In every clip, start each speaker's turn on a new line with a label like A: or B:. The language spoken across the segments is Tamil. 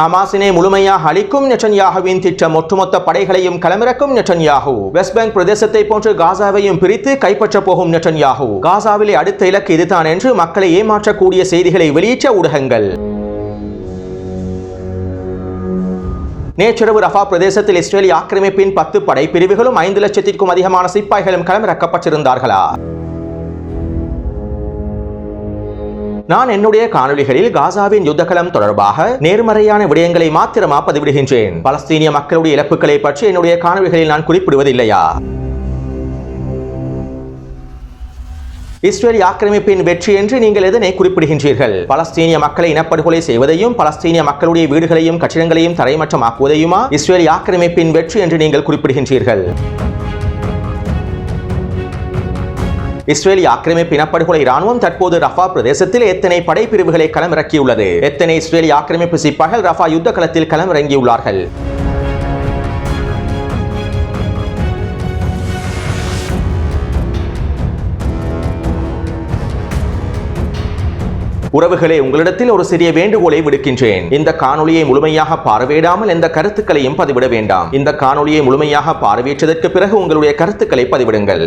A: ஹமாஸினை முழுமையாக அளிக்கும் நெட்டன்யாகுவின் திட்டம் ஒட்டுமொத்த படைகளையும் களமிறக்கும் நெட்டன்யாகு. வெஸ்ட் பேங்க் பிரதேசத்தை போன்று காசாவையும் பிரித்து கைப்பற்றப் போகும் நெட்டன்யாகு. காசாவிலே அடுத்த இலக்கு இதுதான் என்று மக்களை ஏமாற்றக்கூடிய செய்திகளை வெளியிட்ட ஊடகங்கள். நேற்றிரவு ரஃபா பிரதேசத்தில் இஸ்ரேலிய ஆக்கிரமிப்பின் பத்து படை பிரிவுகளும் ஐந்து லட்சத்திற்கும் அதிகமான சிப்பாய்களும் களமிறக்கப்பட்டிருந்தார்களா? நான் என்னுடைய காணொளிகளில் காசாவின் யுத்தகலம் தொடர்பாக நேர்மறையான விடயங்களை மாத்திரமா பதிவிடுகின்றேன். பலஸ்தீனிய மக்களுடைய இழப்புகளை பற்றி என்னுடைய காணொளிகளில் நான் குறிப்பிடுவதில்லையா? இஸ்ரேல் ஆக்கிரமிப்பின் வெற்றி என்று நீங்கள் எதனை குறிப்பிடுகின்றீர்கள்? பலஸ்தீனிய மக்களை இனப்படுகொலை செய்வதையும் பலஸ்தீனிய மக்களுடைய வீடுகளையும் கட்டிடங்களையும் தரைமட்டமாக்குவதையுமா? இஸ்ரேல் ஆக்கிரமிப்பின் வெற்றி என்று நீங்கள் குறிப்பிடுகின்றீர்கள். இஸ்ரேலிய ஆக்கிரமிப்பு இனப்படுகொலை ராணுவம் தற்போது ரஃபா பிரதேசத்தில் எத்தனை படைப்பிரிவுகளை களமிறக்கியுள்ளது? எத்தனை இஸ்ரேலிய ஆக்கிரமிப்பு சிப்பாய்கள் ரஃபா யுத்த களத்தில் களமிறங்கியுள்ளார்கள்? உறவுகளே உங்களிடத்தில் ஒரு சிறிய வேண்டுகோளை விடுக்கின்றேன். இந்த காணொளியை முழுமையாக பார்வையிடாமல் எந்த கருத்துக்களையும் பதிவிட வேண்டாம். இந்த காணொளியை முழுமையாக பார்வையற்றதற்கு பிறகு உங்களுடைய கருத்துக்களை பதிவிடுங்கள்.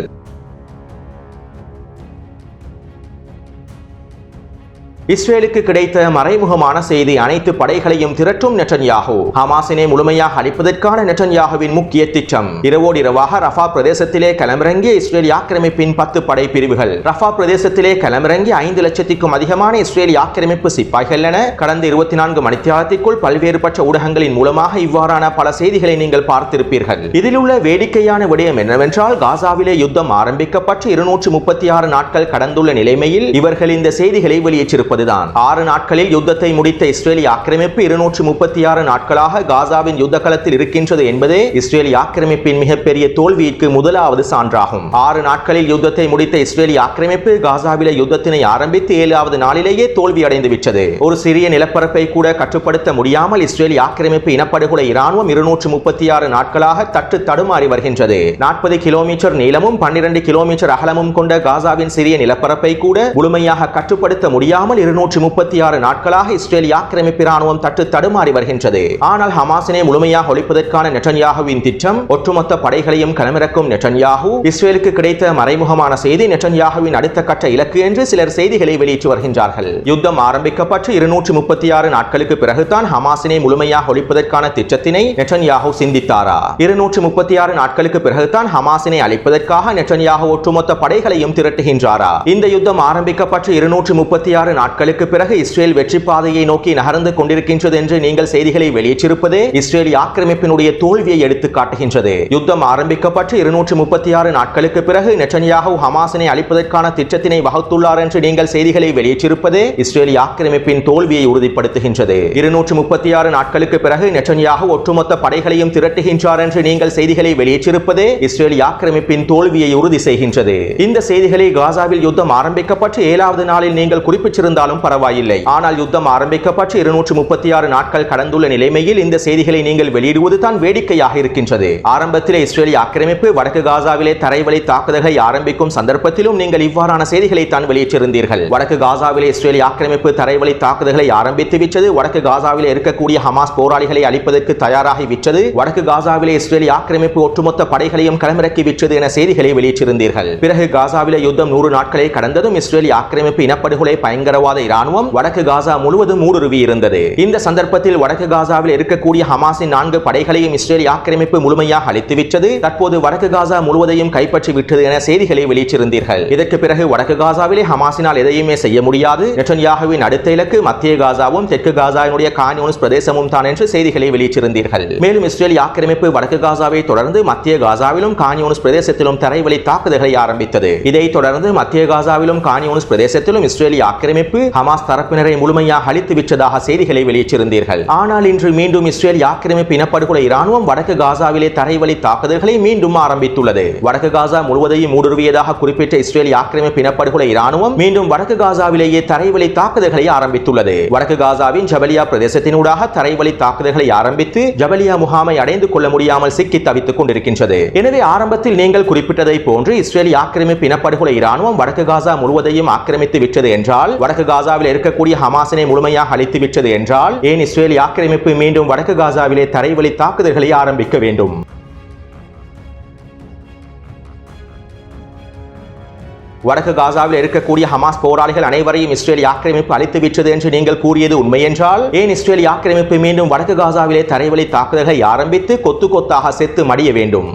A: இஸ்ரேலுக்கு கிடைத்த மறைமுகமான செய்தி அனைத்து படைகளையும் திரட்டும் நெட்டன்யாகு. ஹமாசினை முழுமையாக அழிப்பதற்கான நெட்டன்யாகுவின் முக்கிய திட்டம். இரவோடு இரவாக ரஃபா பிரதேசத்திலே களமிறங்கிய இஸ்ரேல் ஆக்கிரமிப்பின் பத்து படை பிரிவுகள். ரஃபா பிரதேசத்திலே களமிறங்கி ஐந்து லட்சத்திற்கும் அதிகமான இஸ்ரேல் ஆக்கிரமிப்பு சிப்பாய்கள் என கடந்த இருபத்தி நான்கு மணித்தியாலத்திற்குள் பல்வேறுபட்ட ஊடகங்களின் மூலமாக இவ்வாறான பல செய்திகளை நீங்கள் பார்த்திருப்பீர்கள். இதில் உள்ள வேடிக்கையான விடயம் என்னவென்றால் காசாவிலே யுத்தம் ஆரம்பிக்கப்பட்டு இருநூற்று முப்பத்தி ஆறு நாட்கள் கடந்துள்ள நிலைமையில் இவர்கள் இந்த செய்திகளை வெளியேற்றிருப்பார் இருப்பதுதான். ஆறு நாட்களில் யுத்தத்தை முடித்த இஸ்ரேலிய ஆக்கிரமிப்பு இருநூற்று முப்பத்தி ஆறு நாட்களாக காசாவின் யுத்த களத்தில் இருக்கின்றது என்பதே இஸ்ரேலிய ஆக்கிரமிப்பின் மிகப்பெரிய தோல்விக்கு முதலாவது சான்றாகும். ஆறு நாட்களில் யுத்தத்தை முடித்த இஸ்ரேலிய ஆக்கிரமிப்பு காசாவில யுத்தத்தினை ஆரம்பித்து ஏழாவது நாளிலேயே தோல்வி அடைந்து விட்டது. ஒரு சிறிய நிலப்பரப்பை கூட கட்டுப்படுத்த முடியாமல் இஸ்ரேலிய ஆக்கிரமிப்பு இனப்படுகொலை இராணுவம் இருநூற்று முப்பத்தி ஆறு நாட்களாக தட்டு தடுமாறி வருகின்றது. நாற்பது கிலோமீட்டர் நீளமும் பன்னிரண்டு கிலோமீட்டர் அகலமும் கொண்ட காசாவின் சிறிய நிலப்பரப்பை கூட முழுமையாக கட்டுப்படுத்த முடியாமல் இருநூற்றி முப்பத்தி ஆறு நாட்களாக இஸ்ரேல் ஆக்கிரமிப்பு ராணுவம் தட்டு தடுமாறி வருகின்றது. ஆனால் ஹமாசினை முழுமையாக ஒழிப்பதற்கான நெட்டன்யாகுவின் திட்டம் ஒட்டுமொத்த படைகளையும் களமிறக்கும் நெட்டன்யாகு இஸ்ரேலுக்கு கிடைத்த மறைமுகமான செய்தி நெட்டன்யாகுவின் அடுத்த கட்ட இலக்கு என்று சிலர் செய்திகளை வெளியிட்டு வருகின்றார்கள். யுத்தம் ஆரம்பிக்கப்பட்டு இருநூற்றி முப்பத்தி ஆறு நாட்களுக்கு பிறகுதான் ஹமாசினை முழுமையாக ஒழிப்பதற்கான திட்டத்தினை நெட்டன்யாகு சிந்தித்தாரா? இருநூற்றி முப்பத்தி ஆறு நாட்களுக்கு பிறகுதான் ஹமாசினை அழிப்பதற்காக நெட்டன்யாகு ஒட்டுமொத்த படைகளையும் திரட்டுகின்றாரா? இந்த யுத்தம் ஆரம்பிக்கப்பட்டு இருநூற்றி முப்பத்தி ஆறு நாட்கள் நாட்களுக்கு பிறகு இஸ்ரேல் வெற்றி பாதையை நோக்கி நகர்ந்து கொண்டிருக்கின்றது என்று நீங்கள் செய்திகளை வெளியிட்டிருப்பது இஸ்ரேல் ஆக்கிரமிப்பினுடைய தோல்வியை எடுத்து காட்டுகின்றது. யுத்தம் ஆரம்பிக்கப்பட்டு இருநூற்று முப்பத்தி ஆறு நாட்களுக்கு பிறகு நெட்டன்யாகு ஹமாஸினை அளிப்பதற்கான திட்டத்தினை வகுத்துள்ளார் என்று நீங்கள் செய்திகளை வெளியிட்டிருப்பது இஸ்ரேல் ஆக்கிரமிப்பின் தோல்வியை உறுதிப்படுத்துகின்றது. இருநூற்று முப்பத்தி ஆறு நாட்களுக்கு பிறகு நெட்டன்யாகு ஒட்டுமொத்த படைகளையும் திரட்டுகின்றார் என்று நீங்கள் செய்திகளை வெளியிட்டிருப்பது இஸ்ரேல் ஆக்கிரமிப்பின் தோல்வியை உறுதி செய்கின்றது. இந்த செய்திகளை காசாவில் யுத்தம் ஆரம்பிக்கப்பட்டு ஏழாவது நாளில் நீங்கள் குறிப்பிட்டிருந்தார் இருந்தாலும் பரவாயில்லை. ஆனால் யுத்தம் ஆரம்பிக்கப்பட்டு இருநூற்று முப்பத்தி ஆறு நாட்கள் கடந்துள்ள நிலைமையில் இந்த செய்திகளை நீங்கள் வெளியிடுவது தான் வேடிக்கையாக இருக்கின்றது. ஆரம்பத்தில் இஸ்ரேலிய ஆக்கிரமிப்பு வடக்கு காசாவிலே தரைவழி தாக்குதலை ஆரம்பிக்கும் சந்தர்ப்பத்திலும் நீங்கள் இவ்வாறான செய்திகளை தான் வெளியிட்டிருந்தீர்கள். வடக்கு காசாவிலே இஸ்ரேலிய ஆக்கிரமிப்பு தரைவழி தாக்குதல்களை ஆரம்பித்து விட்டது. வடக்கு காசாவில் இருக்கக்கூடிய ஹமாஸ் போராளிகளை அழிப்பதற்கு தயாராகி விட்டது. வடக்கு காசாவிலே இஸ்ரேலிய ஆக்கிரமிப்பு ஒட்டுமொத்த படைகளையும் களமிறக்கி விட்டது என செய்திகளை வெளியிட்டிருந்தீர்கள். பிறகு காசாவிலே யுத்தம் நூறு நாட்களை கடந்ததும் இஸ்ரேலிய ஆக்கிரமிப்பு இனப்படுகொலை பயங்கரவாத இராணுவம் வடக்கு காசா முழுவதும் ஊடுருவி இருந்தது. இந்த சந்தர்ப்பத்தில் வடக்கு காசாவில் இருக்கக்கூடிய ஹமாஸின் நான்கு படைகளையும் இஸ்ரேல் ஆக்கிரமிப்பு முழுமையாக அழித்துவிட்டது. தற்போது வடக்கு காசா முழுவதையும் கைப்பற்றி விட்டது என செய்திகளை வெளியிட்டிருந்தீர்கள். இதற்கு பிறகு வடக்கு காசாவிலே ஹமாஸினால் எதையுமே செய்ய முடியாது. நெட்டன்யாகுவின் அடுத்த இலக்கு மத்திய காசாவும் தெற்கு காசாவினுடைய கானியூனிஸ் பிரதேசமும் தான் என்று செய்திகளை வெளியிட்டிருந்தீர்கள். மேலும் இஸ்ரேல் ஆக்கிரமிப்பு வடக்கு காசாவை தொடர்ந்து மத்திய காசாவிலும் கானியூனிஸ் பிரதேசத்திலும் தரைவழி தாக்குதல்களை ஆரம்பித்தது. இதைத் தொடர்ந்து மத்திய காசாவிலும் கானியூனிஸ் பிரதேசத்திலும் இஸ்ரேலிய ஆக்கிரமிப்பு ஹமாஸ் தரப்பினரை முழுமையாக அழித்து விட்டதாக செய்திகளை வெளியிட்டிருந்தீர்கள். ஆனால் இன்று மீண்டும் இஸ்ரேல் ஆக்கிரமிப்பு இனப்படுகொலை இராணுவம் வடக்கு காசாவிலே தரைவழி தாக்குதல்களை மீண்டும் ஆரம்பித்துள்ளது. வடக்கு காசா முழுவதையும் ஊடுருவியதாக குறிப்பிட்ட இஸ்ரேல் ஆக்கிரமிப்பு இனப்படுகொலை இராணுவம் மீண்டும் வடக்கு காசாவிலேயே தரைவழி தாக்குதல்களை ஆரம்பித்துள்ளது. வடக்கு காசாவின் ஜபலியா பிரதேசத்தினூடாக தரைவழி தாக்குதல்களை ஆரம்பித்து ஜபலியா முகாமை அடைந்து கொள்ள முடியாமல் சிக்கி தவித்துக் கொண்டிருக்கின்றது. எனவே ஆரம்பத்தில் நீங்கள் குறிப்பிட்டதை போன்று இஸ்ரேல் ஆக்கிரமிப்பு இனப்படுகொலை இராணுவம் வடக்கு காசா முழுவதையும் ஆக்கிரமித்து விட்டது என்றால் வடக்கு காசாவில் இருக்கக்கூடிய ஹமாசினை முழுமையாக அழித்து விட்டது என்றால் ஏன் இஸ்ரேல் ஆக்கிரமிப்பு மீண்டும் வடக்கு காசாவிலே தரைவழி தாக்குதல்களை ஆரம்பிக்க வேண்டும்? வடக்கு காசாவில் இருக்கக்கூடிய ஹமாஸ் போராளிகள் அனைவரையும் இஸ்ரேல் ஆக்கிரமிப்பு அழித்து விட்டது என்று நீங்கள் கூறியது உண்மை என்றால் ஏன் இஸ்ரேல் ஆக்கிரமிப்பு மீண்டும் வடக்கு காசாவிலே தரைவழி தாக்குதல்களை ஆரம்பித்து கொத்து கொத்தாக செத்து மடிய வேண்டும்?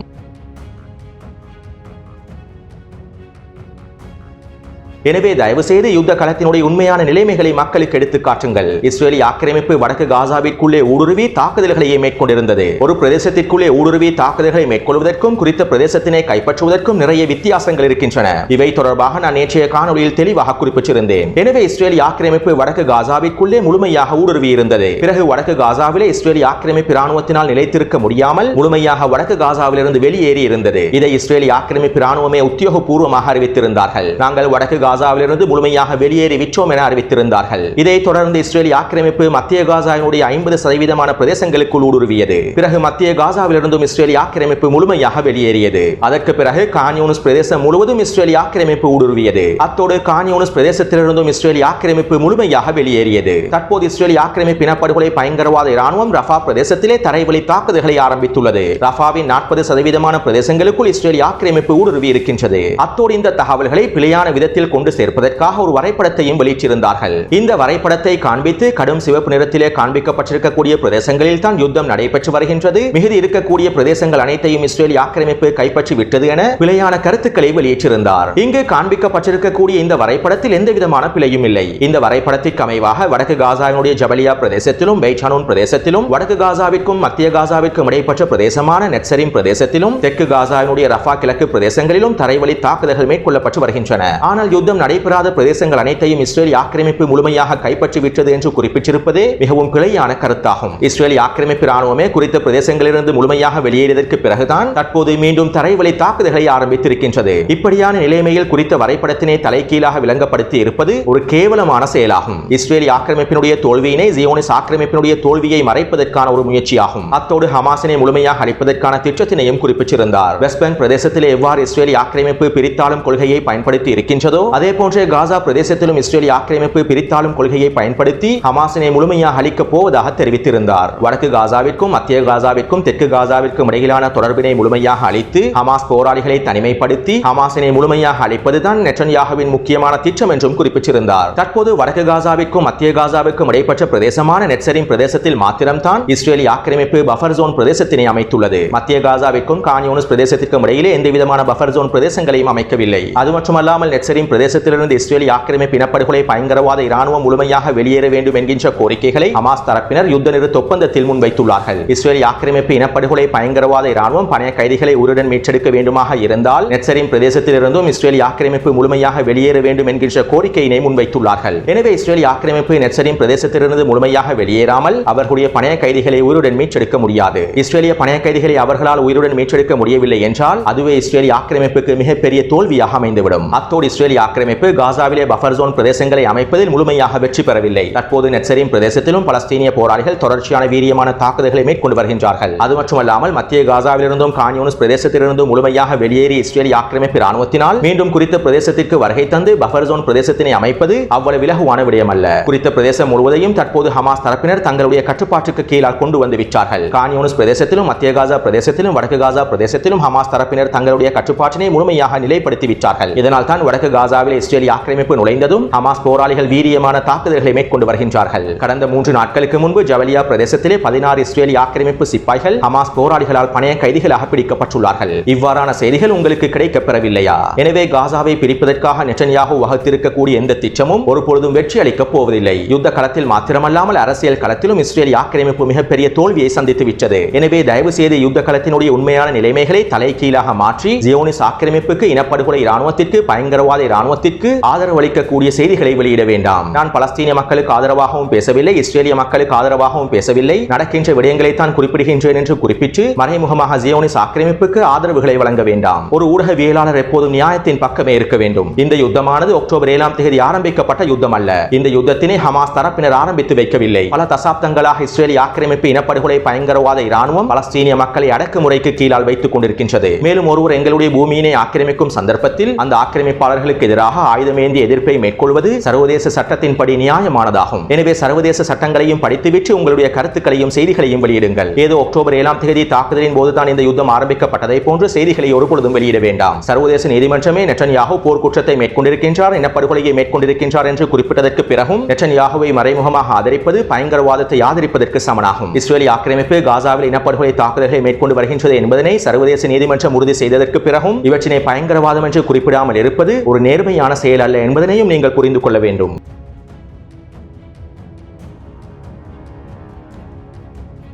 A: எனவே தயவு செய்து யுத்த களத்தினுடைய உண்மையான நிலைமைகளை மக்களுக்கு எடுத்துக் காட்டுங்கள். இஸ்ரேலி ஆக்கிரமிப்பு வடக்கு காசாவிற்குள்ளே ஊடுருவி தாக்குதல்களையே மேற்கொண்டிருந்தது. ஒரு பிரதேசத்திற்குள்ளே ஊடுருவி தாக்குதல்களை மேற்கொள்வதற்கும் குறித்த பிரதேசத்தினை கைப்பற்றுவதற்கும் நிறைய வித்தியாசங்கள் இருக்கின்றன. இவை தொடர்பாக நான் நேற்றைய காணொலியில் தெளிவாக குறிப்பிட்டிருந்தேன். எனவே இஸ்ரேலி ஆக்கிரமிப்பு வடக்கு காசாவிற்குள்ளே முழுமையாக ஊடுருவி இருந்தது பிறகு வடக்கு காசாவிலே இஸ்ரேலி ஆக்கிரமிப்பு ராணுவத்தினால் நிலைத்திருக்க முடியாமல் முழுமையாக வடக்கு காசாவிலிருந்து வெளியேறி இருந்தது இதை இஸ்ரேலி ஆக்கிரமிப்பு ராணுவமே உத்தியோகபூர்வமாக அறிவித்திருந்தார்கள். நாங்கள் வடக்கு காசாவிலிருந்து முழுமையாக வெளியேறி விற்றோம் என அறிவித்திருந்தார்கள். இதைத் தொடர்ந்து இஸ்ரேலி ஆக்கிரமிப்பு மத்திய காசாவினுடைய ஐம்பது சதவீதமான பிரதேசங்களுக்குள் ஊடுருவியது. பிறகு மத்திய காசாவிலிருந்தும் இஸ்ரேலி ஆக்கிரமிப்பு முழுமையாக வெளியேறியது. அதற்கு பிறகு கான்யூனிஸ் பிரதேசம் முழுவதும் இஸ்ரேலி ஆக்கிரமிப்பு ஊடுருவியது. அத்தோடு கான்யூனிஸ் பிரதேசத்திலிருந்தும் இஸ்ரேலி ஆக்கிரமிப்பு முழுமையாக வெளியேறியது. தற்போது இஸ்ரேலி ஆக்கிரமிப்பு இனப்படுகொலை பயங்கரவாத இராணுவம் ரஃபா பிரதேசத்திலே தரைவழி தாக்குதல்களை ஆரம்பித்துள்ளது. ரஃபாவின் நாற்பது சதவீதமான பிரதேசங்களுக்குள் இஸ்ரேலி ஆக்கிரமிப்பு ஊடுருவி இருக்கின்றது அத்தோடு இந்த தகவல்களை பிழையான விதத்தில் கொண்டு சேர்ப்பதற்காக ஒரு வரைபடத்தையும் வெளியிட்டிருந்தார்கள். இந்த வரைபடத்தை காண்பித்து கடும் சிவப்பு நிறத்திலே காண்பிக்கப்பட்டிருக்கக்கூடிய பிரதேசங்களில் தான் யுத்தம் நடைபெற்று வருகின்றது. மிகுதி இருக்கக்கூடிய பிரதேசங்கள் அனைத்தையும் இஸ்ரேல் ஆக்கிரமிப்பு கைப்பற்றி விட்டது என பிழையான கருத்துக்களை வெளியிட்டிருந்தார். இங்கு காண்பிக்கப்பட்டிருக்கக்கூடிய இந்த வரைபடத்தில் எந்த விதமான பிழையும் இல்லை. இந்த வரைபடத்திற்கு அமைவாக வடக்கு காசாவினுடைய ஜபலியா பிரதேசத்திலும் பெய்சானூன் பிரதேசத்திலும் வடக்கு காசாவிற்கும் மத்திய காசாவிற்கும் இடைப்பட்ட பிரதேசமான நெட்சரின் பிரதேசத்திலும் தெற்கு காசாவினுடைய ரஃபா கிழக்கு பிரதேசங்களிலும் தரைவழி தாக்குதல்கள் மேற்கொள்ளப்பட்டு வருகின்றன. ஆனால் யுத்தம் நடைபெறாத பிரதேசங்கள் அனைத்தையும் இஸ்ரேல் ஆக்கிரமிப்பு முழுமையாக கைப்பற்றிவிட்டது என்று குறிப்பிட்டிருப்பதே மிகவும் பிழையான கருத்தாகும். இஸ்ரேல் ஆக்கிரமிப்பு ராணுவமே குறித்த பிரதேசங்களிலிருந்து முழுமையாக வெளியேறியதற்கு பிறகுதான் தற்போது மீண்டும் தரைவழி தாக்குதல்களை ஆரம்பித்திருக்கின்றது. இப்படியான நிலைமையில் குறித்த வரைபடத்தினை தலைகீழாக விளங்கப்படுத்தி இருப்பது ஒரு கேவலமான செயலாகும். இஸ்ரேல் ஆக்கிரமிப்பினுடைய தோல்வியினை ஜியோனிஸ் ஆக்கிரமிப்பினுடைய தோல்வியை மறைப்பதற்கான ஒரு முயற்சியாகும். அத்தோடு ஹமாசினை முழுமையாக அளிப்பதற்கான திட்டத்தினையும் குறிப்பிட்டிருந்தார். வெஸ்ட் பேங்க் பிரதேசத்தில் எவ்வாறு இஸ்ரேலி ஆக்கிரமிப்பு பிரித்தாளும் கொள்கையை பயன்படுத்தி இருக்கின்றதோ அதே போன்றே காசா பிரதேசத்திலும் இஸ்ரேலி ஆக்கிரமிப்பு பிரித்தாளும் கொள்கையை பயன்படுத்தி ஹமாசினை முழுமையாக அளிக்கப் போவதாக தெரிவித்திருந்தார். வடக்கு காசாவிற்கும் மத்திய காசாவிற்கும் தெற்கு காசாவிற்கும் இடையிலான தொடர்பினை முழுமையாக அளித்து ஹமாஸ் போராளிகளை தனிமைப்படுத்தி ஹமாசினை முழுமையாக அளிப்பதுதான் நெட்டன்யாகுவின் முக்கியமான திட்டம் என்றும் குறிப்பிட்டிருந்தார். தற்போது வடக்கு காசாவிற்கும் மத்திய காசாவிற்கும் இடைப்பட்ட பிரதேசமான நெட்சரின் பிரதேசத்தில் மாத்திரம்தான் இஸ்ரேலி ஆக்கிரமிப்பு பஃபர் ஜோன் பிரதேசத்தினை அமைத்துள்ளது. மத்திய காசாவிற்கும் கான்யூனிஸ் பிரதேசத்திற்கும் இடையிலே எந்தவிதமான பஃபர் ஜோன் பிரதேசங்களையும் அமைக்கவில்லை. அது மட்டுமல்லாமல் நெட்சரின் பிரதேசத்திலிருந்து இஸ்ரேலி ஆக்கிரமிப்பு இனப்படுகொலை பயங்கரவாத இராணுவம் முழுமையாக வெளியேற வேண்டும் என்கின்ற கோரிக்கைகளை ஹமாஸ் தரப்பினர் யுத்த நிறுத்த ஒப்பந்தத்தில் முன்வைத்துள்ளார்கள். இஸ்ரேலி ஆக்கிரமிப்பு இனப்படுகொலை பயங்கரவாத இராணுவம் பணைய கைதிகளை உயிருடன் மீட்டெடுக்க வேண்டுமாக இருந்தால் நெட்சரின் பிரதேசத்திலிருந்தும் இஸ்ரேலி ஆக்கிரமிப்பு முழுமையாக வெளியேற வேண்டும் என்கின்ற கோரிக்கையினை முன்வைத்துள்ளார்கள். எனவே இஸ்ரேலி ஆக்கிரமிப்பு நெட்சரின் பிரதேசத்திலிருந்து முழுமையாக வெளியேறாமல் அவர்களுடைய பணைய கைதிகளை உயிருடன் மீட்டெடுக்க முடியாது. இஸ்ரேலிய பணைய கைதிகளை அவர்களால் உயிருடன் மீட்டெடுக்க முடியவில்லை என்றால் அதுவே இஸ்ரேலி ஆக்கிரமிப்புக்கு மிகப்பெரிய தோல்வியாக அமைந்துவிடும். அத்தோடு இஸ்ரேலி ஆக்கிரமிப்பு காசாவிலே பஃபர் ஜோன் பிரதேசங்களை அமைப்பதில் முழுமையாக வெற்றி பெறவில்லை. தற்போது நெட்சரின் பிரதேசத்திலும் பலஸ்தீனிய போராளிகள் தொடர்ச்சியான வீரியமான தாக்குதல்களை மேற்கொண்டு வருகின்றார்கள். அது மட்டுமல்லாமல் மத்திய காசாவிலிருந்தும் கான்யூனிஸ் பிரதேசத்திலிருந்தும் முழுமையாக வெளியேறி இஸ்ரேலி ஆக்கிரமிப்பு ராணுவத்தினால் மீண்டும் குறித்த பிரதேசத்திற்கு வருகை தந்து பஃபர் ஜோன் பிரதேசத்தினை அமைப்பது அவ்வளவு இலகுவான விடயமல்ல. குறித்த பிரதேசம் முழுவதையும் தற்போது ஹமாஸ் தரப்பினர் தங்களுடைய கட்டுப்பாட்டுக்கு கீழால் கொண்டு வந்து விட்டார்கள். கான்யூனிஸ் பிரதேசத்திலும் மத்திய காசா பிரதேசத்திலும் வடக்கு காசா பிரதேசத்திலும் ஹமாஸ் தரப்பினர் தங்களுடைய கட்டுப்பாட்டினை முழுமையாக நிலைப்படுத்தி விட்டார்கள். இதனால் தான் வடக்கு காசாவில் இஸ்ரேலி ஆக்கிரமிப்பு நுழைந்ததும் ஹமாஸ் போராளிகள் வீரியமான தாக்குதல்களை மேற்கொண்டு வருகின்றார்கள். கடந்த மூன்று நாட்களுக்கு முன்பு ஜவலியா பிரதேசத்திலே பதினாறு இஸ்ரேலிய ஆக்கிரமிப்பு சிப்பாய்கள் ஹமாஸ் போராளிகளால் பணைய கைதிகளாக பிடிக்கப்பட்டுள்ளார்கள். இவ்வாறான செய்திகள் உங்களுக்கு கிடைக்கப் பெறவில்லையா எனவே காசாவை பிரிப்பதற்காக நெட்டன்யாகு வகுத்திருக்கக்கூடிய எந்த திட்டமும் ஒருபொழுதும் வெற்றி அளிக்கப் போவதில்லை. யுத்த களத்தில் மாத்திரமல்லாமல் அரசியல் களத்திலும் இஸ்ரேலிய ஆக்கிரமிப்பு மிகப்பெரிய தோல்வியை சந்தித்து விட்டது. எனவே தயவு செய்து யுத்த களத்தினுடைய உண்மையான நிலைமைகளை தலைகீழாக மாற்றி ஜியோனிஸ் ஆக்கிரமிப்புக்கு இனப்படுகொலை இராணுவத்திற்கு பயங்கரவாத இராணுவத்திற்கு ஆதரவு அளிக்கக்கூடிய செய்திகளை வெளியிட வேண்டாம். நான் பலஸ்தீனிய மக்களுக்கு ஆதரவாகவும் பேசவில்லை இஸ்ரேலிய மக்களுக்கு ஆதரவாகவும் பேசவில்லை. நடக்கின்ற விடயங்களை தான் குறிப்பிடுகின்றேன் என்று குறிப்பிட்டு மறைமுகமாக ஜியோனிஸ் ஆக்கிரமிப்புக்கு ஆதரவுகளை வழங்க வேண்டாம். ஒரு ஊடகவியலாளர் எப்போதும் நியாயத்தின் பக்கமே இருக்க வேண்டும். இந்த யுத்தமானது அக்டோபர் ஏழாம் தேதி ஆரம்பிக்கப்பட்ட யுத்தம் அல்ல இந்த யுத்தத்தினை ஹமாஸ் தரப்பினர் ஆரம்பித்து வைக்கவில்லை. பல தசாப்தங்களாக இஸ்ரேலி ஆக்கிரமிப்பு இனப்படுகொலை பயங்கரவாத இராணுவம் பலஸ்தீனிய மக்களை அடக்குமுறைக்கு கீழால் வைத்துக் கொண்டிருக்கின்றது. மேலும் ஒருவர் எங்களுடைய பூமியினை ஆக்கிரமிக்கும் சந்தர்ப்பத்தில் அந்த ஆக்கிரமிப்பாளர்களுக்கு எதிராக எதிராக ஆயுதமேந்திய எதிர்ப்பை மேற்கொள்வது சர்வதேச சட்டத்தின்படி நியாயமானதாகும். எனவே சர்வதேச சட்டங்களையும் படித்துவிட்டு உங்களுடைய கருத்துக்களையும் செய்திகளையும் வெளியிடுங்கள். ஏதோ அக்டோபர் ஏழாம் தேதி தாக்குதலின் போதுதான் இந்த யுத்தம் ஆரம்பிக்கப்பட்டதை போன்று செய்திகளை ஒருபொழுதும் வெளியிட வேண்டாம். சர்வதேச நீதிமன்றமே நெட்டன்யாகு போர்க்குற்றத்தை மேற்கொண்டிருக்கின்றார் இனப்படுகொலையை மேற்கொண்டிருக்கின்றார் என்று குறிப்பிட்டதற்கு பிறகும் நெட்டன்யாகுவை மறைமுகமாக ஆதரிப்பது பயங்கரவாதத்தை ஆதரிப்பதற்கு சமனாகும். இஸ்ரேலி ஆக்கிரமிப்பு காசாவில் இனப்படுகொலை தாக்குதல்களை மேற்கொண்டு வருகின்றது என்பதனை சர்வதேச நீதிமன்றம் உறுதி செய்ததற்கு பிறகும் இவற்றினை பயங்கரவாதம் என்று குறிப்பிடாமல் இருப்பது ஒரு நேர்மையான செயல் அல்ல என்பதனையும் நீங்கள் புரிந்து கொள்ள வேண்டும்.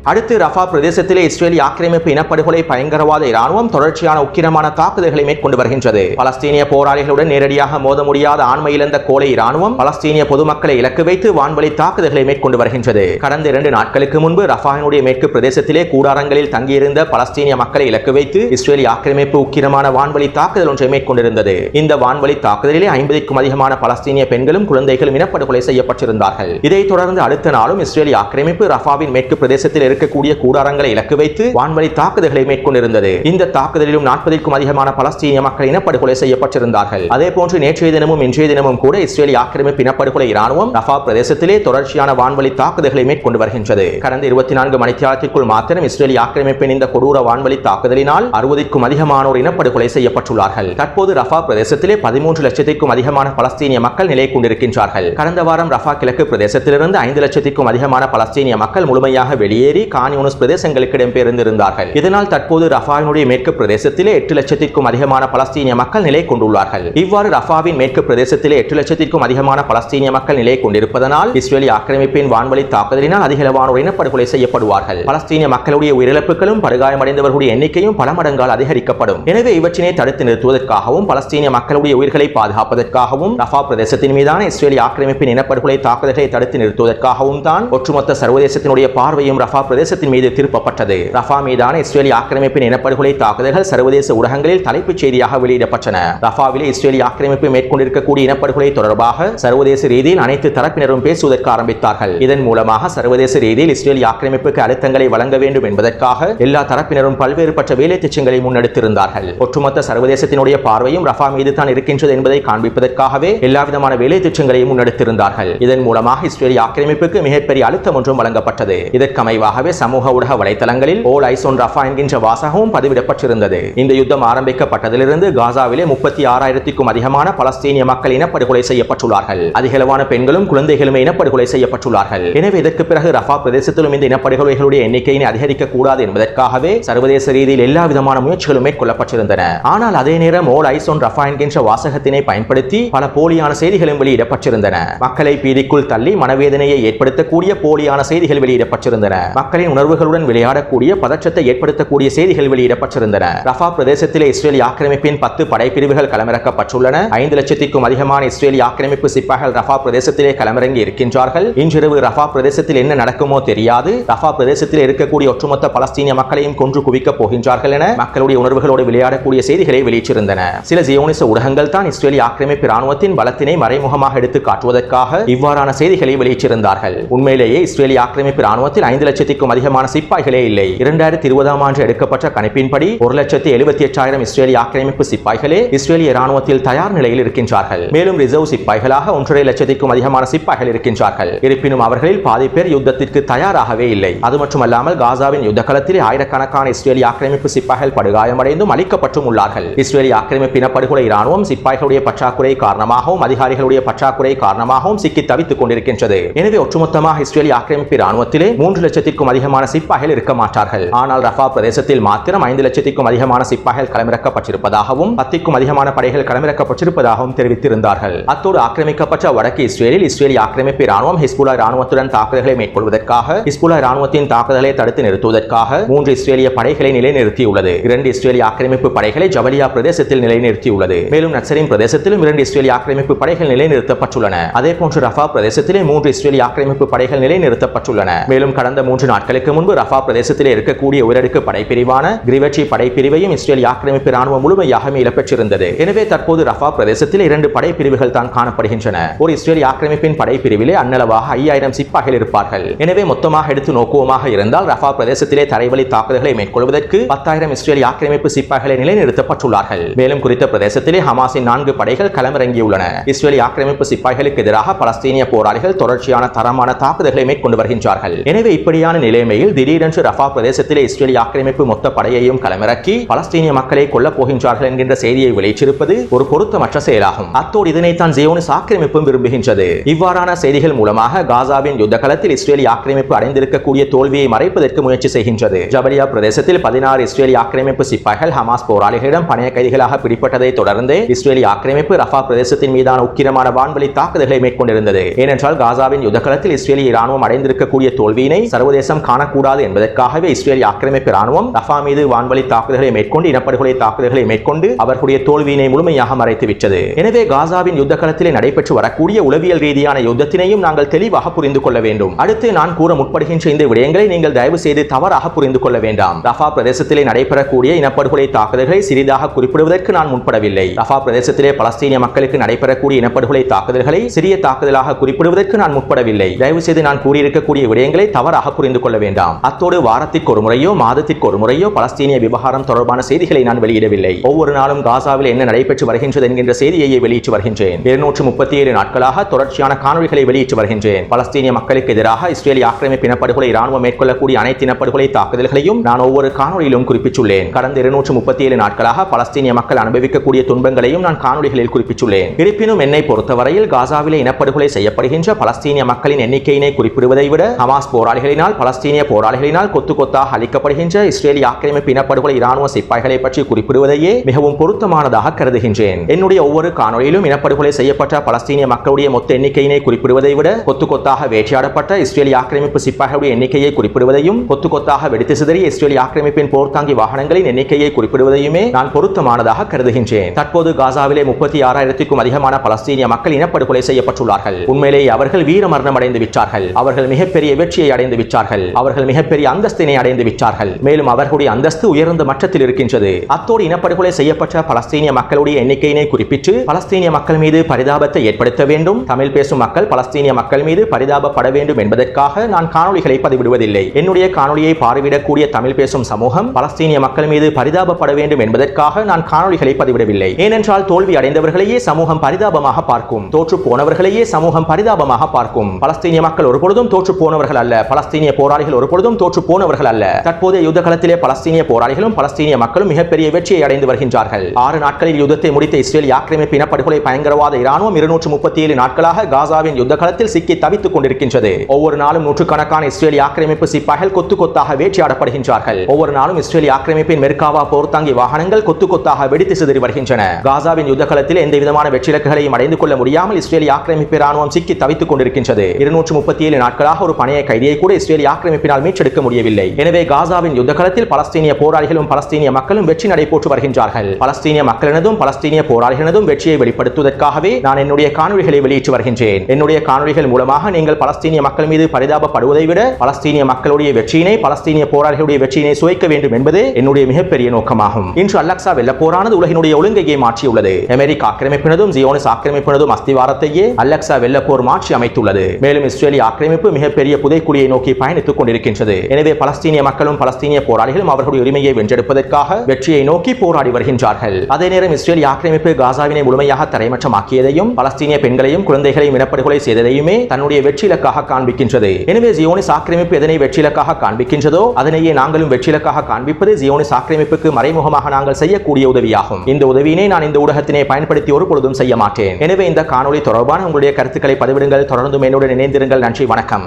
A: அடுத்து ரஃபா பிரதேசத்திலே இஸ்ரேலி ஆக்கிரமிப்பு இனப்படுகொலை பயங்கரவாத இராணுவம் தொடர்ச்சியான உக்கிரமான தாக்குதல்களை மேற்கொண்டு வருகின்றது. பலஸ்தீனிய போராளிகளுடன் நேரடியாக மோத முடியாத ஆண்மை இழந்த கோலை இராணுவம் பலஸ்தீனிய பொதுமக்களை இலக்கு வைத்து வான்வழி தாக்குதல்களை மேற்கொண்டு வருகின்றது. கடந்த இரண்டு நாட்களுக்கு முன்பு ரஃபாவினுடைய மேற்கு பிரதேசத்திலே கூடாரங்களில் தங்கியிருந்த பலஸ்தீனிய மக்களை இலக்கு வைத்து இஸ்ரேலி ஆக்கிரமிப்பு உக்கிரமான வான்வழி தாக்குதல் ஒன்றை மேற்கொண்டிருந்தது. இந்த வான்வழி தாக்குதலிலே ஐம்பதுக்கும் அதிகமான பலஸ்தீனிய பெண்களும் குழந்தைகளும் இனப்படுகொலை செய்யப்பட்டிருந்தார்கள். இதைத் தொடர்ந்து அடுத்த நாளும் இஸ்ரேலி ஆக்கிரமிப்பு ரஃபாவின் மேற்கு பிரதேசத்தில் இருக்கக்கூடிய கூடாரங்களை இலக்கு வைத்து வான்வழி தாக்குதல்களை மேற்கொண்டிருந்தது. இந்த தாக்குதலிலும் நாற்பதுக்கும் அதிகமான பலஸ்தீனிய மக்கள் இனப்படுகொலை செய்யப்பட்டிருந்தார்கள். அதே போன்று நேற்றைய தினமும் இன்றைய தினமும் கூட இஸ்ரேலி ஆக்கிரமிப்பு இனப்படுகொலை இராணுவம் ரஃபா பிரதேசத்திலே தொடர்ச்சியான வான்வழி தாக்குதல்களை மேற்கொண்டு வருகின்றது. கடந்த இருபத்தி நான்கு மணித்தியாலத்திற்குள் மாத்திரம் இஸ்ரேலி ஆக்கிரமிப்பின் இந்த கொடூர வான்வழி தாக்குதலினால் அறுபதுக்கும் அதிகமானோர் இனப்படுகொலை செய்யப்பட்டுள்ளார்கள். தற்போது ரஃபா பிரதேசத்திலே பதிமூன்று லட்சத்திற்கும் அதிகமான பலஸ்தீனிய மக்கள் நிலை கொண்டிருக்கின்றார்கள். கடந்த வாரம் ரஃபா கிழக்கு பிரதேசத்திலிருந்து ஐந்து லட்சத்திற்கும் அதிகமான பலஸ்தீனிய மக்கள் முழுமையாக வெளியேறி கான்யூனஸ் பிரதேசங்களுக்கு இடம்பெயர்ந்திருந்தார்கள். இதனால் தற்போது ரஃபாவினுடைய மேற்கு பிரதேசத்திலே எட்டு லட்சத்திற்கும் அதிகமான பலஸ்தீனிய மக்கள் நிலை கொண்டுள்ளார்கள். இவ்வாறு ரஃபாவின் மேற்கு பிரதேசத்திலே எட்டு லட்சத்திற்கும் அதிகமான பலஸ்தீனிய மக்கள் நிலை கொண்டிருப்பதனால் இஸ்ரேலி ஆக்கிரமிப்பின் வான்வழி தாக்குதலினால் அதிகளவானோர் இனப்படுகொலை செய்யப்படுவார்கள். பலஸ்தீனிய மக்களுடைய உயிரிழப்புகளும் படுகாயமடைந்தவர்களுடைய எண்ணிக்கையும் பல மடங்கால் அதிகரிக்கப்படும். எனவே இவற்றினை தடுத்து நிறுத்துவதற்காகவும் பலஸ்தீனிய மக்களுடைய உயிர்களை பாதுகாப்பதற்காகவும் ரஃபா பிரதேசத்தின் மீதான இஸ்ரேலி ஆக்கிரமிப்பின் இனப்படுகொலை தாக்குதலை தடுத்து நிறுத்துவதற்காகவும் தான் ஒட்டுமொத்த சர்வதேசத்தினுடைய பார்வையும் ரஃபா பிரதேசத்தின் மீது திருப்பப்பட்டது. ரஃபா மீதான இஸ்ரேலி ஆக்கிரமிப்பின் இனப்படுகொலை தாக்குதல்கள் சர்வதேச ஊடகங்களில் தலைப்புச் செய்தியாக வெளியிடப்பட்டன. ரஃபாவிலே இஸ்ரேலி ஆக்கிரமிப்பு மேற்கொண்டிருக்கக்கூடிய இனப்படுகொலை தொடர்பாக சர்வதேச ரீதியில் அனைத்து தரப்பினரும் பேசுவதற்கு ஆரம்பித்தார்கள். இதன் மூலமாக சர்வதேச ரீதியில் இஸ்ரேலி ஆக்கிரமிப்புக்கு அழுத்தங்களை வழங்க வேண்டும் என்பதற்காக எல்லா தரப்பினரும் பல்வேறுபட்ட வேலை திட்டங்களை முன்னெடுத்திருந்தார்கள். ஒட்டுமொத்த சர்வதேசத்தினுடைய பார்வையும் ரஃபா மீது தான் இருக்கின்றது என்பதை காண்பிப்பதற்காகவே எல்லாவிதமான வேலை திட்டங்களையும் முன்னெடுத்திருந்தார்கள். இதன் மூலமாக இஸ்ரேலி ஆக்கிரமிப்புக்கு மிகப்பெரிய அழுத்தம் ஒன்றும் வழங்கப்பட்டது. இதற்கமைவாக இதற்கமைவாகவே சமூக ஊடக வலைதளங்களில் ஓல் ஐசோன் ரஃபா என்கின்ற வாசகமும் பதிவிடப்பட்டிருந்தது. இந்த யுத்தம் ஆரம்பிக்கப்பட்டதிலிருந்து காசாவிலே முப்பத்தி ஆறாயிரத்திற்கும் அதிகமான பலஸ்தீனிய மக்கள் இனப்படுகொலை செய்யப்பட்டுள்ளார்கள். அதிகளவான பெண்களும் குழந்தைகளுமே இனப்படுகொலை செய்யப்பட்டுள்ளார்கள். எனவே இதற்கு பிறகு ரஃபா பிரதேசத்திலும் இந்த இனப்படுகொலைகளுடைய எண்ணிக்கையினை அதிகரிக்க கூடாது என்பதற்காகவே சர்வதேச ரீதியில் எல்லா விதமான முயற்சிகளும் மேற்கொள்ளப்பட்டிருந்தன. ஆனால் அதே நேரம் ஓல் ஐசோன் ரஃபா என்கின்ற வாசகத்தினை பயன்படுத்தி பல போலியான செய்திகளும் வெளியிடப்பட்டிருந்தன. மக்களை பீதிக்குள் தள்ளி மனவேதனையை ஏற்படுத்தக்கூடிய போலியான செய்திகள் வெளியிடப்பட்டிருந்தன. மக்களின் உணர்வுகளுடன் விளையாடக்கூடிய பதற்றத்தை ஏற்படுத்தக்கூடிய செய்திகள் வெளியிடப்பட்டிருந்தன. ரஃபா பிரதேசத்திலே இஸ்ரேலி ஆக்கிரமிப்பின் பத்து படைப்பிரிவுகள் களமிறக்கப்பட்டுள்ளன. ஐந்து லட்சத்திற்கும் அதிகமான இஸ்ரேலி ஆக்கிரமிப்பு சிப்பாய்கள் ரஃபா பிரதேசத்திலே களமிறங்கி இருக்கின்றார்கள். இன்றிரவு ரஃபா பிரதேசத்தில் என்ன நடக்குமோ தெரியாது. ரஃபா பிரதேசத்தில் இருக்கக்கூடிய ஒட்டுமொத்த பலஸ்தீனிய மக்களையும் கொன்று குவிக்கப் போகின்றார்கள் என மக்களுடைய உணர்வுகளோடு விளையாடக்கூடிய செய்திகளை வெளியிட்டிருந்தன. சில ஜியோனிச ஊடகங்கள் தான் இஸ்ரேலி ஆக்கிரமிப்பு ராணுவத்தின் பலத்தினை மறைமுகமாக எடுத்து காட்டுவதற்காக இவ்வாறான செய்திகளை வெளியிட்டிருந்தார்கள். உண்மையிலேயே இஸ்ரேலி ஆக்கிரமிப்பு ராணுவத்தில் ஐந்து லட்சத்திற்கும் அதிகமான சிப்பாய்களே இல்லை. இரண்டாயிரத்தி இருபதாம் ஆண்டு எடுக்கப்பட்ட கணிப்பின்படி ஒரு லட்சத்தி எழுபத்தி எட்டாயிரம் இஸ்ரேலிய ஆக்கிரமிப்பு சிப்பாய்களே இஸ்ரேலிய ராணுவத்தில் தயார் நிலையில் இருக்கின்றார்கள். மேலும் ரிசர்வ் சிப்பாய்களாக ஒன்றரை லட்சத்திற்கும் அதிகமான சிப்பாய்கள் இருக்கின்றார்கள். இருப்பினும் அவர்களில் பாதி பேர் யுத்தத்திற்கு தயாராகவே இல்லை. அது மட்டுமல்லாமல் காசாவின் யுத்த களத்தில் ஆயிரக்கணக்கான இஸ்ரேலி ஆக்கிரமிப்பு சிப்பாய்கள் படுகாயமடைந்தும் அளிக்கப்பட்டும் உள்ளார்கள். இஸ்ரேலி ஆக்கிரமிப்பு இனப்படுகொலை ராணுவம் சிப்பாய்களுடைய பற்றாக்குறை காரணமாகவும் அதிகாரிகளுடைய பற்றாக்குறை காரணமாகவும் சிக்கி தவித்துக் கொண்டிருக்கின்றது. எனவே ஒட்டுமொத்தமாக இஸ்ரேலி ஆக்கிரமிப்பு ராணுவத்திலே மூன்று லட்சத்திற்கும் அதிகமான சிப்பாய்கள் இருக்க மாட்டார்கள். ஆனால் ரஃபா பிரதேசத்தில் மாத்திரம் ஐந்து லட்சத்திற்கும் அதிகமான சிப்பாய்கள் களமிறக்கப்பட்டிருப்பதாகவும் பத்திற்கும் அதிகமான படைகள் களமிறக்கப்பட்டிருப்பதாகவும் தெரிவித்திருந்தார்கள். அத்தோடு ஆக்கிரமிக்கப்பட்ட வடக்கு இஸ்ரேலில் இஸ்ரேலி ஆக்கிரமிப்பு ராணுவம் ஹிஸ்புல்லா ராணுவத்துடன் தாக்குதல்களை மேற்கொள்வதற்காக ஹிஸ்புல்லா ராணுவத்தின் தாக்குதலை தடுத்து நிறுத்துவதற்காக மூன்று இஸ்ரேலிய படைகளை நிலைநிறுத்தியுள்ளது. இரண்டு இஸ்ரேலிய ஆக்கிரமிப்பு படைகளை ஜபலியா பிரதேசத்தில் நிலைநிறுத்தியுள்ளது. மேலும் நக்சரின் பிரதேசத்திலும் இரண்டு இஸ்ரேலிய ஆக்கிரமிப்பு படைகள் நிலைநிறுத்தப்பட்டுள்ளன. அதே போன்று ரஃபா பிரதேசத்திலே மூன்று இஸ்ரேலிய ஆக்கிரமிப்பு படைகள் நிலைநிறுத்தப்பட்டுள்ளன. மேலும் கடந்த மூன்று நாட்களுக்கு முன்பு ரஃபா பிரதேசத்திலே இருக்கக்கூடிய உயரடுக்கு படைப்பிரிவான கிரிவச்சி படைப்பிரிவையும் இஸ்ரேல் ஆக்கிரமிப்பு ராணுவம் முழுமையாக இழப்பெற்றிருந்தது. எனவே தற்போது ரஃபா பிரதேசத்தில் இரண்டு படைப்பிரிவுகள் தான் காணப்படுகின்றன. ஒரு இஸ்ரேல் ஆக்கிரமிப்பின் படைப்பிரிவிலே அன்னளவாக ஐயாயிரம் சிப்பாய்கள் இருப்பார்கள். எனவே மொத்தமாக எடுத்து நோக்குவமாக இருந்தால் ரஃபா பிரதேசத்திலே தரைவழி தாக்குதல்களை மேற்கொள்வதற்கு பத்தாயிரம் இஸ்ரேல் ஆக்கிரமிப்பு சிப்பாய்களை நிலைநிறுத்தப்பட்டுள்ளார்கள். மேலும் குறித்த பிரதேசத்திலே ஹமாஸின் நான்கு படைகள் களமிறங்கியுள்ளன. இஸ்ரேல் ஆக்கிரமிப்பு சிப்பாய்களுக்கு எதிராக பலஸ்தீனிய போராளிகள் தொடர்ச்சியான தரமான தாக்குதல்களை மேற்கொண்டு வருகின்றார்கள். எனவே இப்படியான நிலைமையில் திடீரென்று ரஃபா பிரதேசத்தில் இஸ்ரேல் ஆக்கிரமிப்பு மொத்த படையையும் களமிறக்கி பலஸ்தீனிய மக்களை கொல்லப் போகின்றார்கள் என்கின்ற செய்தியை வெளியிட்டிருப்பது ஒரு பொருத்தமற்ற செயலாகும். அத்தோடு இதனைத்தான் ஜியோனிஸ் ஆக்கிரமிப்பும் விரும்புகின்றது. இவ்வாறான செய்திகள் மூலமாக காசாவின் யுத்த களத்தில் இஸ்ரேலி ஆக்கிரமிப்பு அடைந்திருக்கக்கூடிய தோல்வியை மறைப்பதற்கு முயற்சி செய்கின்றது. ஜபலியா பிரதேசத்தில் பதினாறு இஸ்ரேலி ஆக்கிரமிப்பு சிப்பாய்கள் ஹமாஸ் போராளிகளிடம் பணைய கைதிகளாக பிடிப்பட்டதை தொடர்ந்து இஸ்ரேலி ஆக்கிரமிப்பு ரஃபா பிரதேசத்தின் மீதான உக்கிரமான வான்வழி தாக்குதல்களை மேற்கொண்டிருந்தது. ஏனென்றால் காசாவின் யுத்தகளத்தில் இஸ்ரேலிய ராணுவம் அடைந்திருக்கக்கூடிய தோல்வியினை சர்வதேச சர்வதேசம் காணக்கூடாது என்பதற்காகவே இஸ்ரேலிய ஆக்கிரமிப்பு ராணுவம் ரஃபா மீது வான்வழி தாக்குதல்களை மேற்கொண்டு இனப்படுகொலை தாக்குதல்களை மேற்கொண்டு அவர்களுடைய தோல்வியினை முழுமையாக மறைத்து விட்டது. எனவே காசாவின் யுத்த களத்திலே நடைபெற்று வரக்கூடிய உளவியல் ரீதியான யுத்தத்தினையும் நாங்கள் தெளிவாக புரிந்து கொள்ள வேண்டும். அடுத்து நான் கூற முற்படுகின்ற இந்த விடயங்களை நீங்கள் தயவு செய்து தவறாக புரிந்து கொள்ள வேண்டாம். ரஃபா பிரதேசத்திலே நடைபெறக்கூடிய இனப்படுகொலை தாக்குதல்களை சிறிதாக குறிப்பிடுவதற்கு நான் முன்படவில்லை ரஃபா பிரதேசத்திலே பலஸ்தீனிய மக்களுக்கு நடைபெறக்கூடிய இனப்படுகொலை தாக்குதல்களை சிறிய தாக்குதலாக குறிப்பிடுவதற்கு நான் முற்படவில்லை. தயவு செய்து நான் கூறியிருக்கக்கூடிய விடயங்களை தவறாக புரிந்து கொள்ள வேண்டாம். அத்தோடு வாரத்திற்கு ஒரு முறையோ மாதத்திற்கு ஒரு முறையோ பலஸ்தீனிய விவகாரம் தொடர்பான செய்திகளை நான் வெளியிடவில்லை. ஒவ்வொரு நாளும் காசாவில் என்ன நடைபெற்று வருகின்றது என்கின்ற செய்தியையே வெளியிட்டு வருகின்றேன். இருநூற்று முப்பத்தி ஏழு நாட்களாக தொடர்ச்சியான காணொலிகளை வெளியிட்டு வருகின்றேன். பலஸ்தீனிய மக்களுக்கு எதிராக இஸ்ரேலிய ஆக்கிரமிப்பு இனப்படுகொலை ராணுவம் மேற்கொள்ளக்கூடிய அனைத்து இனப்படுகொலை தாக்குதல்களையும் நான் ஒவ்வொரு காணொலியிலும் குறிப்பிட்டுள்ளேன். கடந்த இருநூற்று முப்பத்தி ஏழு நாட்களாக பலஸ்தீனிய மக்கள் அனுபவிக்கக்கூடிய துன்பங்களையும் நான் காணொலிகளில் குறிப்பிட்டுள்ளேன். இருப்பினும் என்னை பொறுத்தவரையில் காசாவிலே இனப்படுகொலை செய்யப்படுகின்ற பலஸ்தீனிய மக்களின் எண்ணிக்கையினை குறிப்பிடுவதை விட ஹமாஸ் போராளிகளினால் பலஸ்தீனிய போராளிகளினால் கொத்து கொத்தாக அளிக்கப்படுகின்ற இஸ்ரேலிய ஆக்கிரமிப்பு இனப்படுகொலை இராணுவ சிப்பாய்களை பற்றி குறிப்பிடுவதையே மிகவும் பொருத்தமானதாக கருதுகின்றேன். என்னுடைய ஒவ்வொரு காணொலியிலும் இனப்படுகொலை செய்யப்பட்ட பலஸ்தீனிய மக்களுடைய மொத்த எண்ணிக்கையினை குறிப்பிடுவதை விட கொத்து கொத்தாக வேட்டையாடப்பட்ட இஸ்ரேலிய ஆக்கிரமிப்பு சிப்பாய்களுடைய எண்ணிக்கையை குறிப்பிடுவதையும் கொத்து கொத்தாக வெடித்து சிதறிய இஸ்ரேலிய ஆக்கிரமிப்பின் போர்த்தாங்கி வாகனங்களின் எண்ணிக்கையை குறிப்பிடுவதையுமே நான் பொருத்தமானதாக கருதுகின்றேன். தற்போது காசாவிலே முப்பத்தி ஆறாயிரத்திற்கும் அதிகமான பலஸ்தீனிய மக்கள் இனப்படுகொலை செய்யப்பட்டுள்ளார்கள். உண்மையிலேயே அவர்கள் வீர மரணம் அடைந்து விட்டார்கள். அவர்கள் மிகப்பெரிய வெற்றியை அடைந்து விட்டார்கள். விட்டார்கள் அவர்கள் மிகப்பெரிய அந்தஸ்தினை அடைந்து விட்டார்கள். மேலும் அவர்களுடைய அந்தஸ்து உயர்ந்த மட்டத்தில் இருக்கின்றது. அத்தோடு இனப்படுகொலை செய்யப்பட்ட பலஸ்தீனிய மக்களுடைய எண்ணிக்கையினை குறிப்பிட்டு பலஸ்தீனிய மக்கள் மீது பரிதாபத்தை ஏற்படுத்த வேண்டும். தமிழ் பேசும் மக்கள் பலஸ்தீனிய மக்கள் மீது பரிதாபப்பட வேண்டும் என்பதற்காக நான் காணொலிகளை பதிவிடுவதில்லை. என்னுடைய காணொலியை பார்வையிடக்கூடிய தமிழ் பேசும் சமூகம் பலஸ்தீனிய மக்கள் மீது பரிதாபப்பட வேண்டும் என்பதற்காக நான் காணொலிகளை பதிவிடவில்லை. ஏனென்றால் தோல்வி அடைந்தவர்களையே சமூகம் பரிதாபமாக பார்க்கும். தோற்று போனவர்களையே சமூகம் பரிதாபமாக பார்க்கும். பலஸ்தீனிய மக்கள் ஒருபொழுதும் தோற்று போனவர்கள் அல்ல. பலஸ்தீனிய போராளிகள் ஒருபொழுதும் தோற்று போனவர்கள் அல்ல. தற்போதைய யுத்த களத்திலே பலஸ்தீனிய போராளிகளும் பலஸ்தீனிய மக்களும் மிகப்பெரிய வெற்றியை அடைந்து வருகின்றார்கள். ஆறு நாட்களில் யுத்தத்தை முடித்த இஸ்ரேல் ஆக்கிரமிப்பு இனப்படுகொலை பயங்கரவாத இராணுவம் இருநூற்று முப்பத்தி ஏழு நாட்களாக காசாவின் யுத்த களத்தில் சிக்கி தவித்துக் கொண்டிருக்கின்றது. ஒவ்வொரு நாளும் நூற்றுக்கணக்கான இஸ்ரேலிய ஆக்கிரமிப்பு சிப்பாய்கள் கொத்து கொத்தாக வேட்டையாடப்படுகின்றார்கள். ஒவ்வொரு நாளும் இஸ்ரேலிய ஆக்கிரமிப்பின் மெர்காவா போர்த்தாங்கி வாகனங்கள் கொத்து கொத்தாக வெடித்து சிதறி வருகின்றன. காசாவின் யுத்த களத்தில் எந்த விதமான வெற்றிலக்குகளையும் அடைந்து கொள்ள முடியாமல் இஸ்ரேலிய ஆக்கிரமிப்பு ராணுவம் சிக்கி தவித்துக் கொண்டிருக்கின்றது. இருநூற்று முப்பத்தி ஏழு நாட்களாக ஒரு பணைய கைதியை கூட இஸ்ரேலிய ஆக்கிரமிப்பினால் மீட்டெடுக்க முடியவில்லை. எனவே காசாவின் யுத்தகலத்தில் பலஸ்தீனிய போராளிகளும் பலஸ்தீனிய மக்களும் வெற்றி நடைபோற்று வருகின்றார்கள். பலஸ்தீனிய மக்களினதும் பலஸ்தீனிய போராளிகளினதும் வெற்றியை வெளிப்படுத்துவதற்காகவே நான் என்னுடைய காணொலிகளை வெளியிட்டு வருகின்றேன். என்னுடைய காணொலிகள் மூலமாக நீங்கள் பலஸ்தீனிய மக்கள் மீது பரிதாபப்படுவதை விட பலஸ்தீனிய மக்களுடைய வெற்றியினை பலஸ்தீனிய போராளிகளுடைய வெற்றியினை சுவைக்க வேண்டும் என்பது என்னுடைய மிகப்பெரிய நோக்கமாகும். இன்று அல்லக்சா வெள்ளப்போரானது உலகினுடைய ஒழுங்கையை மாற்றியுள்ளது அமெரிக்க ஆக்கிரமிப்பினதும் ஜியோனிஸ் ஆக்கிரமிப்பினதும் அஸ்திவாரத்தையே அல்லக்சா வெள்ளப்போர் மாற்றி அமைத்துள்ளது மேலும் இஸ்ரேலிய ஆக்கிரமிப்பு மிகப்பெரிய புதைக்குழியை நோக்கி பயணித்துக் கொண்டிருக்கின்றது எனவே பலஸ்தீனிய மக்களும் பலஸ்தீனிய போராளிகளும் அவர்களுடைய உரிமையை வென்றெடுப்பதற்காக வெற்றியை நோக்கி போராடி வருகின்றார்கள். அதே நேரம் இஸ்ரேல் ஆக்கிரமிப்பு காசாவினை முழுமையாக தரைமற்றமாக்கியதையும் பலஸ்தீனிய பெண்களையும் குழந்தைகளையும் இனப்படுகொலை செய்ததையுமே தன்னுடைய வெற்றி இலக்காக காண்பிக்கின்றது. எனவே ஜியோனிஸ் ஆக்கிரமிப்பு எதனை வெற்றி இலக்காக காண்பிக்கின்றதோ அதனையே நாங்களும் வெற்றி இலக்காக காண்பிப்பது ஜியோனிஸ் ஆக்கிரமிப்புக்கு மறைமுகமாக நாங்கள் செய்யக்கூடிய உதவியாகும். இந்த உதவியினை நான் இந்த ஊடகத்தினை பயன்படுத்தி ஒரு பொழுதும் செய்ய மாட்டேன். எனவே இந்த காணொளி தொடர்பான உங்களுடைய கருத்துக்களை பதிவிடுங்கள். தொடர்ந்து என்னுடன் இணைந்திருங்கள். நன்றி வணக்கம்.